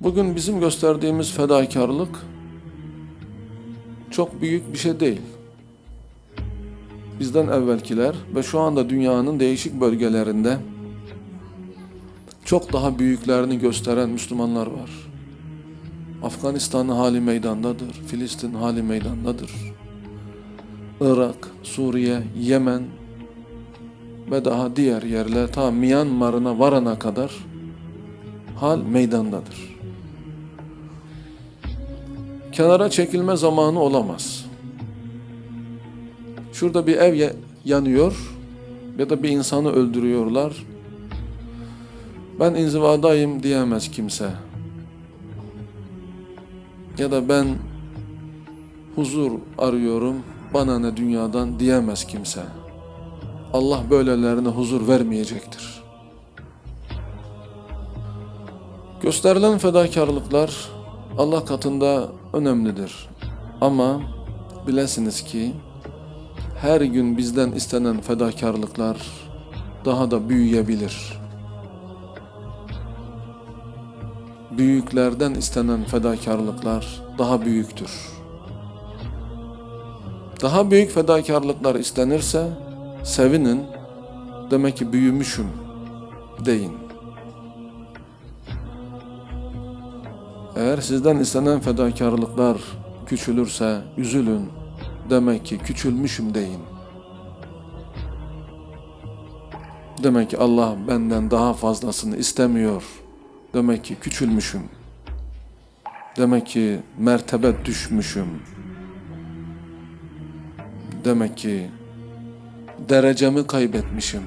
Bugün bizim gösterdiğimiz fedakarlık çok büyük bir şey değil. Bizden evvelkiler ve şu anda dünyanın değişik bölgelerinde çok daha büyüklerini gösteren Müslümanlar var. Afganistan'ın hali meydandadır, Filistin hali meydandadır. Irak, Suriye, Yemen ve daha diğer yerler ta Myanmar'ına varana kadar hal meydandadır. Kenara çekilme zamanı olamaz. Şurada bir ev ya- yanıyor ya da bir insanı öldürüyorlar. Ben inzivadayım diyemez kimse. Ya da ben huzur arıyorum bana ne dünyadan diyemez kimse. Allah böylelerine huzur vermeyecektir. Gösterilen fedakarlıklar Allah katında önemlidir. Ama bilesiniz ki her gün bizden istenen fedakarlıklar daha da büyüyebilir. Büyüklerden istenen fedakarlıklar daha büyüktür. Daha büyük fedakarlıklar istenirse sevinin demek ki büyümüşüm deyin. Eğer sizden istenen fedakarlıklar küçülürse üzülün demek ki küçülmüşüm deyin. Demek ki Allah benden daha fazlasını istemiyor. Demek ki küçülmüşüm. Demek ki mertebe düşmüşüm. Demek ki derecemi kaybetmişim.